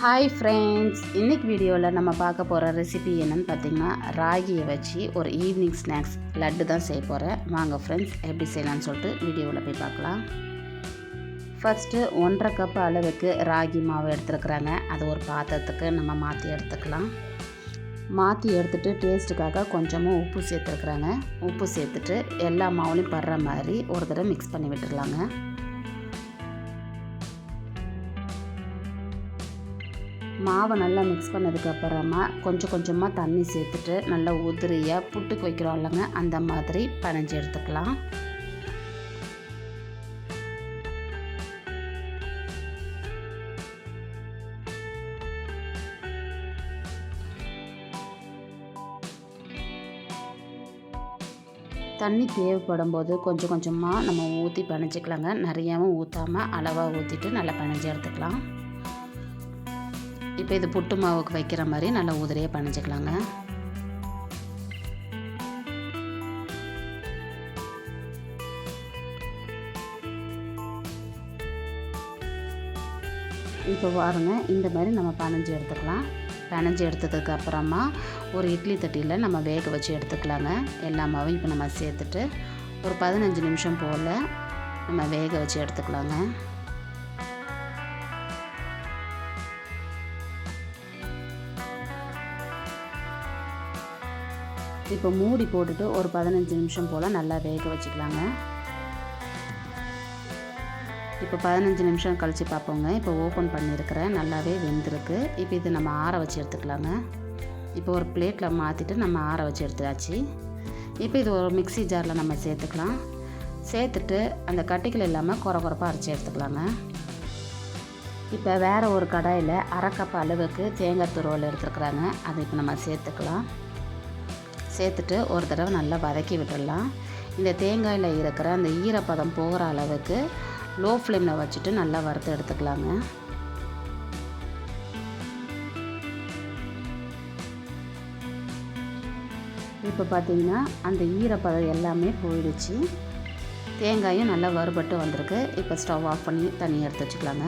Hi friends இன்னைக்கு வீடியோவில் நம்ம பார்க்க போகிற ரெசிபி என்னென்னு பார்த்தீங்கன்னா ராகியை வச்சு ஒரு ஈவினிங் ஸ்நாக்ஸ் லட்டு தான் செய்ய போகிறேன் வாங்க ஃப்ரெண்ட்ஸ் எப்படி செய்யலாம்னு சொல்லிட்டு வீடியோவில் போய் பார்க்கலாம். ஃபஸ்ட்டு ஒன்றரை கப் அளவுக்கு ராகி மாவு எடுத்துருக்குறாங்க. அது ஒரு பாத்திரத்துக்கு நம்ம மாற்றி எடுத்துக்கலாம். மாற்றி எடுத்துகிட்டு டேஸ்ட்டுக்காக கொஞ்சமாக உப்பு சேர்த்துருக்குறாங்க. உப்பு சேர்த்துட்டு எல்லா மாவுலையும் படுற மாதிரி ஒரு தடவை மிக்ஸ் பண்ணி விட்டுடலாங்க மாவை நல்லா மிக்ஸ் பண்ணதுக்கப்புறமா கொஞ்சம் கொஞ்சமாக தண்ணி சேர்த்துட்டு நல்லா உதிரியாக புட்டுக்கு வைக்கிறோம் இல்லைங்க அந்த மாதிரி பனைஞ்சு எடுத்துக்கலாம். தண்ணி தேவைப்படும் போது கொஞ்சம் கொஞ்சமாக நம்ம ஊற்றி பனைஞ்சிக்கலாங்க. நிறையாவும் ஊற்றாமல் அளவாக ஊற்றிட்டு நல்லா பனைஞ்சு எடுத்துக்கலாம். இப்போ இது புட்டு மாவுக்கு வைக்கிற மாதிரி நல்லா உதிரியாக பணிஞ்சிக்கலாங்க. இப்போ பாருங்க இந்த மாதிரி நம்ம பனைஞ்சு எடுத்துக்கலாம். பனைஞ்சு எடுத்ததுக்கு அப்புறமா ஒரு இட்லி தட்டியில் நம்ம வேக வச்சு எடுத்துக்கலாங்க. எல்லா மாவும் இப்போ நம்ம சேர்த்துட்டு ஒரு பதினஞ்சு நிமிஷம் போல் நம்ம வேக வச்சு எடுத்துக்கலாங்க. இப்போ மூடி போட்டுட்டு ஒரு பதினஞ்சு நிமிஷம் போல் நல்லா வேக வச்சுக்கலாங்க. இப்போ பதினஞ்சு நிமிஷம் கழித்து பார்ப்போங்க. இப்போ ஓப்பன் பண்ணியிருக்கிறேன். நல்லாவே வெந்திருக்கு. இப்போ இது நம்ம ஆற வச்சு எடுத்துக்கலாங்க. இப்போ ஒரு பிளேட்டில் மாற்றிட்டு நம்ம ஆற வச்சு எடுத்தாச்சு. இப்போ இது ஒரு மிக்சி ஜாரில் நம்ம சேர்த்துக்கலாம். சேர்த்துட்டு அந்த கட்டிகள் இல்லாமல் குறை குறைப்பாக அரைச்சி எடுத்துக்கலாங்க. இப்போ வேறு ஒரு கடாயில் அரை கப் அளவுக்கு தேங்காய் துருவல் எடுத்துருக்குறாங்க. அதை இப்போ நம்ம சேர்த்துக்கலாம். சேர்த்துட்டு ஒரு தடவை நல்லா வதக்கி விட்டுடலாம். இந்த தேங்காயில் இருக்கிற அந்த ஈரப்பதம் போகிற அளவுக்கு லோ ஃப்ளேமில் வச்சுட்டு நல்லா வறுத்து எடுத்துக்கலாங்க. இப்போ பார்த்தீங்கன்னா அந்த ஈரப்பதம் எல்லாமே போயிடுச்சு. தேங்காயும் நல்லா வறுபட்டு வந்திருக்கு. இப்போ ஸ்டவ் ஆஃப் பண்ணி தண்ணி எடுத்து வச்சுக்கலாங்க.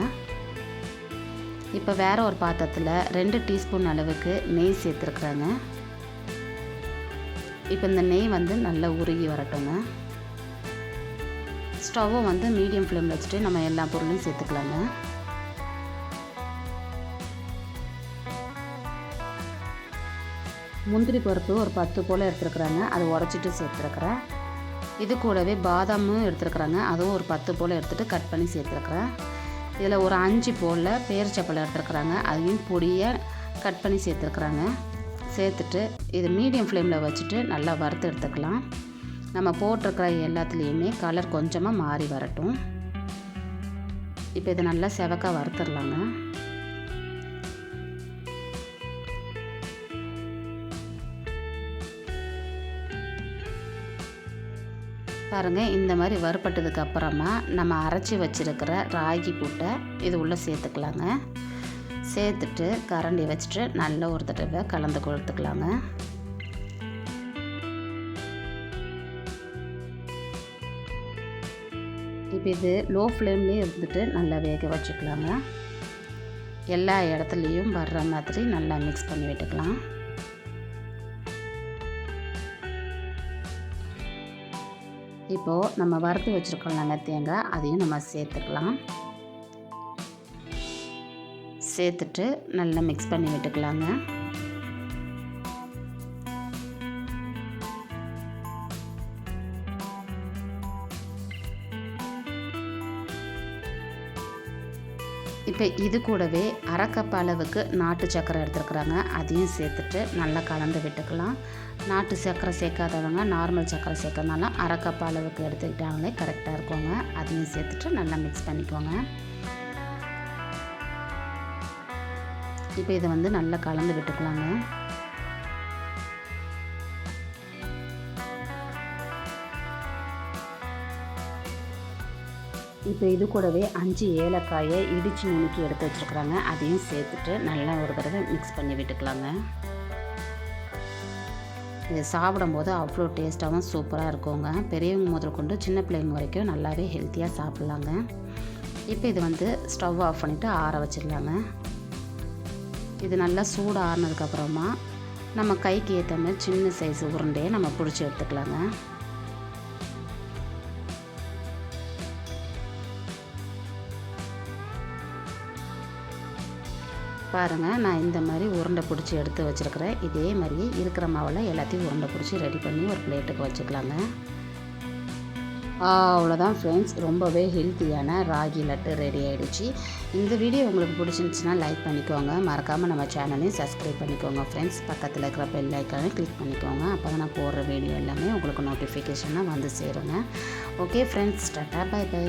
இப்போ வேறு ஒரு பாத்திரத்தில் ரெண்டு டீஸ்பூன் அளவுக்கு நெய் சேர்த்துருக்குறாங்க. இப்போ இந்த நெய் வந்து நல்லா உருகி வரட்டுங்க. ஸ்டவ்வை வந்து மீடியம் ஃப்ளேமில் வச்சுட்டு நம்ம எல்லா பொருளையும் சேர்த்துக்கலாங்க. முந்திரி பருப்பு ஒரு பத்து போல் எடுத்துருக்குறாங்க. அதை உடச்சிட்டு சேர்த்துருக்குறேன். இது கூடவே பாதாமும் எடுத்துருக்குறாங்க. அதுவும் ஒரு பத்து போல் எடுத்துகிட்டு கட் பண்ணி சேர்த்துருக்குறேன். இதில் ஒரு அஞ்சு போல் பேரிச்சப்பழம் எடுத்துருக்குறாங்க. அதையும் பொடியை கட் பண்ணி சேர்த்துருக்குறாங்க. சேர்த்துட்டு இது மீடியம் ஃப்ளேமில் வச்சுட்டு நல்லா வறுத்து எடுத்துக்கலாம். நம்ம போட்டிருக்கிற எல்லாத்துலேயுமே கலர் கொஞ்சமாக மாறி வரட்டும். இப்போ இதை நல்லா செவக்காக வறுத்துடலாங்க. பாருங்கள் இந்த மாதிரி வறுப்பட்டதுக்கு அப்புறமா நம்ம அரைச்சி வச்சுருக்கிற ராகி பூட்டை இது உள்ளே சேர்த்துக்கலாங்க. சேர்த்துட்டு கரண்டி வச்சுட்டு நல்ல ஒரு தடவை கலந்து கொடுத்துக்கலாங்க. இப்போ இது லோ ஃப்ளேம்லேயே இருந்துட்டு நல்லா வேக வச்சுக்கலாங்க. எல்லா இடத்துலையும் வர்ற மாதிரி நல்லா மிக்ஸ் பண்ணி விட்டுக்கலாம். இப்போது நம்ம வறுத்து வச்சுருக்கோம்லாங்க தேங்காய் அதையும் நம்ம சேர்த்துக்கலாம். சேர்த்துட்டு நல்லா மிக்ஸ் பண்ணி விட்டுக்கலாங்க. இப்போ இது கூடவே அரை அளவுக்கு நாட்டு சக்கரை எடுத்துருக்குறாங்க. அதையும் சேர்த்துட்டு நல்லா கலந்து விட்டுக்கலாம். நாட்டு சக்கரை சேர்க்காதவங்க நார்மல் சக்கரை சேர்க்கறதுனால அரை அளவுக்கு எடுத்துக்கிட்டாங்களே கரெக்டாக இருக்குங்க. அதையும் சேர்த்துட்டு நல்லா மிக்ஸ் பண்ணிக்கோங்க. இப்போ இதை வந்து நல்லா கலந்து விட்டுக்கலாங்க. இப்போ இது கூடவே அஞ்சு ஏலக்காயை இடித்து நுணுக்கி எடுத்து வச்சுருக்குறாங்க. அதையும் சேர்த்துட்டு நல்லா ஒரு தடவை மிக்ஸ் பண்ணி விட்டுக்கலாங்க. இது சாப்பிடும்போது அவ்வளோ டேஸ்ட்டாகவும் சூப்பராக இருக்குங்க. பெரியவங்க முதல் கொண்டு சின்ன பிள்ளைங்க வரைக்கும் நல்லாவே ஹெல்த்தியாக சாப்பிட்லாங்க. இப்போ இது வந்து ஸ்டவ் ஆஃப் பண்ணிவிட்டு ஆற வச்சிடலாங்க. இது நல்லா சூடு ஆறுனதுக்கப்புறமா நம்ம கைக்கு ஏற்ற மாதிரி சின்ன சைஸ் உருண்டையை நம்ம பிடிச்சி எடுத்துக்கலாங்க. பாருங்கள் நான் இந்த மாதிரி உருண்டை பிடிச்சி எடுத்து வச்சுருக்கிறேன். இதே மாதிரி இருக்கிற மாவில் எல்லாத்தையும் உருண்டை பிடிச்சி ரெடி பண்ணி ஒரு பிளேட்டுக்கு வச்சுக்கலாங்க. அவ்வளோதான் ஃப்ரெண்ட்ஸ் ரொம்பவே ஹெல்த்தியான ராகி லட்டு ரெடி ஆகிடுச்சு இந்த வீடியோ உங்களுக்கு பிடிச்சிருந்துச்சுன்னா லைக் பண்ணிக்கோங்க. மறக்காமல் நம்ம சேனலையும் சப்ஸ்கிரைப் பண்ணிக்கோங்க ஃப்ரெண்ட்ஸ் பக்கத்தில் இருக்கிற பெல் ஐக்கானே கிளிக் பண்ணிக்கோங்க. அப்போ தான் நான் போடுற வீடியோ எல்லாமே உங்களுக்கு நோட்டிஃபிகேஷனாக வந்து சேருங்க. Okay friends tata bye bye